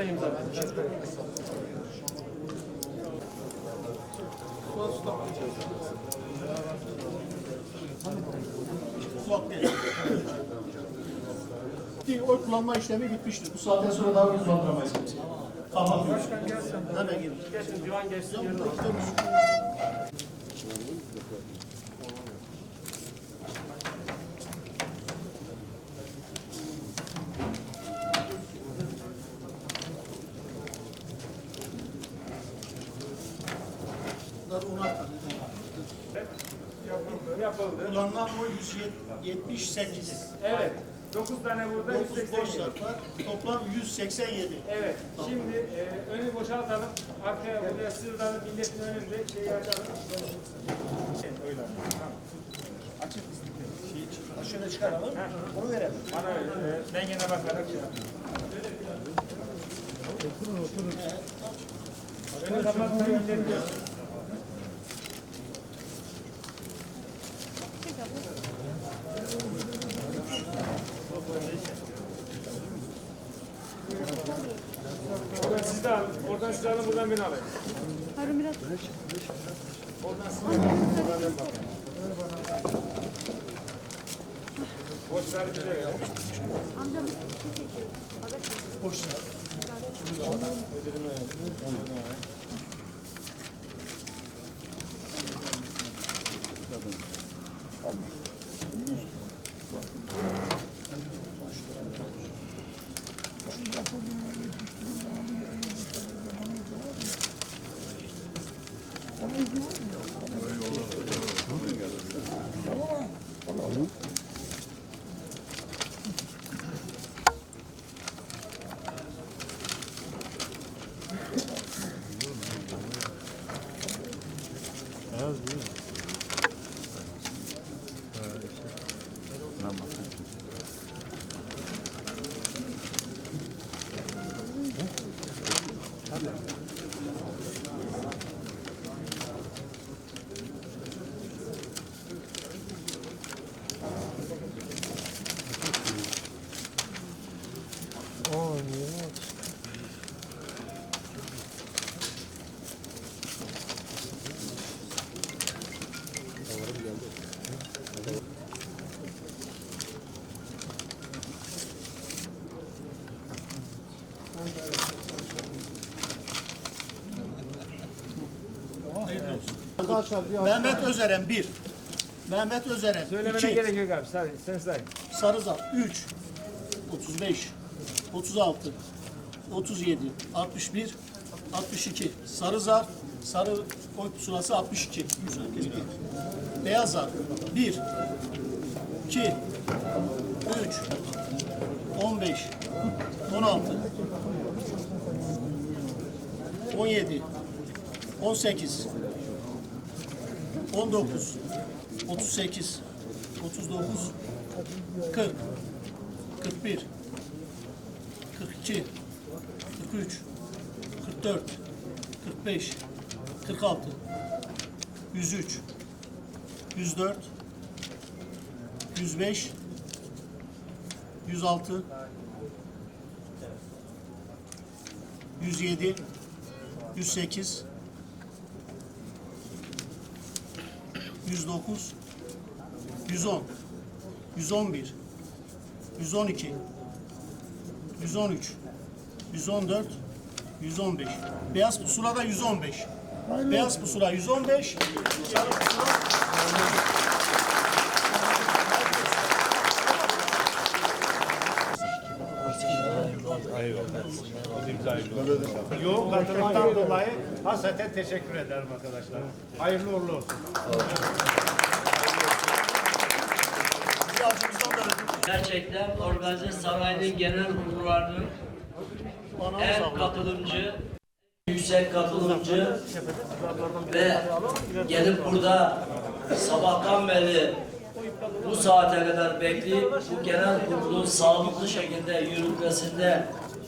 da imza. Oy kullanma işlemi bitmiştir. Bu saatten sonra daha uzun duramayız. Kapatıyoruz. Hemen gelin. Geçin divan geçsin. yerine. Bunlar onar tane. Yapıldı. Kullanılan oy 178. Evet. 9 tane burada 9 boş 187. zarf var. Toplam 187. Evet. Şimdi e, önü boşaltalım. Arkaya buraya sığırdanın milletin önünde şeyi açalım. Öyle. Tamam. Açık istiklal. Şöyle çıkaralım. Onu verelim. Bana öyle. E, dengene bakarak şey yap. Önü kapatmayı ilgileniyor. Oradan siz de alın. Oradan siz alın. Buradan beni alayım. Harun biraz Oradan siz alın. Buradan ben bakayım. Boşları bize ver. amcam bir şey çekiyor. Haber çekiyor. Boş zarf. Hayırlı olsun. Mehmet Özeren 1. Mehmet Özeren Söylemene 2. gerek yok abi. Sen, sen say. Sarızal 3. 35. 36. 37. 61. 62. Sarızar. Sarı oy pusulası 62. Güzel. Güzel. Beyaz zar 1. 2. 3. 15. 16. 17. 18. 19. 38. 39. 40. 41. 42. 43. 44. 45. 46. 103. 104. 105. 106. 107. 108. 109. 110. 111. 112. 113. 114. 115. Beyaz pusulada 115. Beyaz pusula 115. Sarı pusula Yoğun katılımdan dolayı hasreten teşekkür ederim arkadaşlar. Hayırlı uğurlu olsun. Gerçekten organize sanayinin genel kurullarının en katılımcı, yüksek katılımcı ve gelip burada sabahtan beri bu saate kadar bekleyip bu genel kurulun sağlıklı şekilde yürütmesinde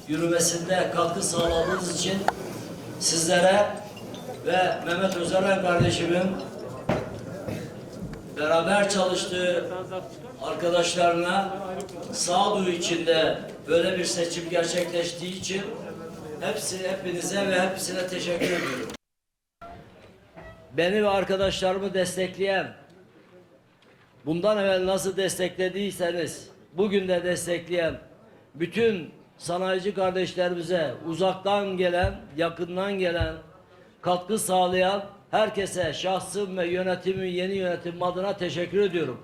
yürümesinde katkı sağladığınız için sizlere ve Mehmet Özeren kardeşimin beraber çalıştığı arkadaşlarına sağduyu içinde böyle bir seçim gerçekleştiği için hepsi hepinize ve hepsine teşekkür ediyorum. Beni ve arkadaşlarımı destekleyen, bundan evvel nasıl desteklediyseniz, bugün de destekleyen bütün sanayici kardeşlerimize uzaktan gelen, yakından gelen, katkı sağlayan herkese şahsım ve yönetimin yeni yönetim adına teşekkür ediyorum.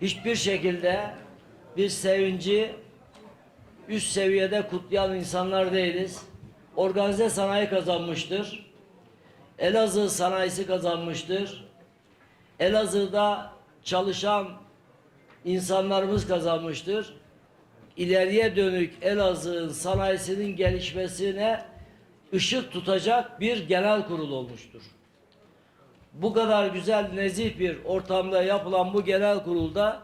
Hiçbir şekilde bir sevinci üst seviyede kutlayan insanlar değiliz. Organize sanayi kazanmıştır. Elazığ sanayisi kazanmıştır. Elazığ'da çalışan insanlarımız kazanmıştır. İleriye dönük Elazığ'ın sanayisinin gelişmesine ışık tutacak bir genel kurul olmuştur. Bu kadar güzel nezih bir ortamda yapılan bu genel kurulda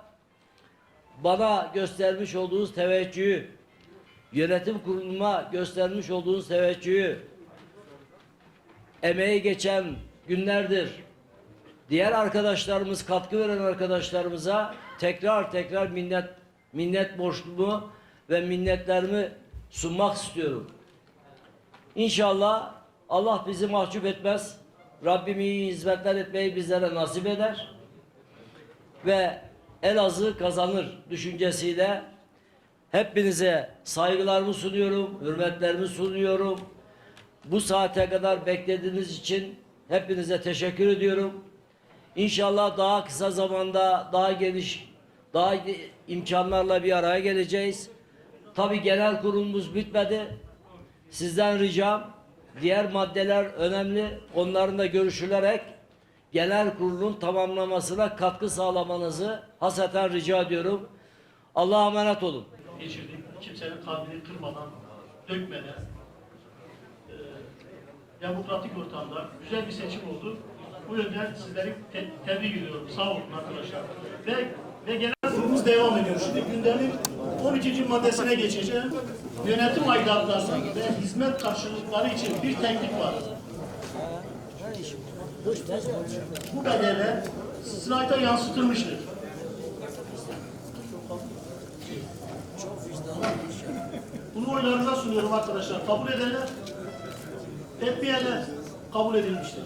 bana göstermiş olduğunuz teveccühü, yönetim kuruluma göstermiş olduğunuz teveccühü, emeği geçen günlerdir diğer arkadaşlarımız, katkı veren arkadaşlarımıza tekrar tekrar minnet minnet borçlumu ve minnetlerimi sunmak istiyorum. İnşallah Allah bizi mahcup etmez. Rabbim iyi hizmetler etmeyi bizlere nasip eder. Ve Elazığ kazanır düşüncesiyle hepinize saygılarımı sunuyorum, hürmetlerimi sunuyorum. Bu saate kadar beklediğiniz için hepinize teşekkür ediyorum. İnşallah daha kısa zamanda daha geniş, daha imkanlarla bir araya geleceğiz. Tabi genel kurulumuz bitmedi. Sizden ricam diğer maddeler önemli. Onların da görüşülerek genel kurulun tamamlamasına katkı sağlamanızı hasreten rica ediyorum. Allah'a emanet olun. geçirdik. Kimsenin kalbini kırmadan, dökmeden, e, demokratik ortamda güzel bir seçim oldu. Bu yönden sizleri te- tebrik ediyorum. Sağ olun arkadaşlar. Ve, ve genel kurulumuz devam ediyor. Şimdi gündemin 12. maddesine geçeceğim. Yönetim aidatları ve hizmet karşılıkları için bir teklif var. Bu bedeller slayta yansıtılmıştır. Bunu oylarınıza sunuyorum arkadaşlar. Kabul edenler, etmeyenler kabul edilmiştir.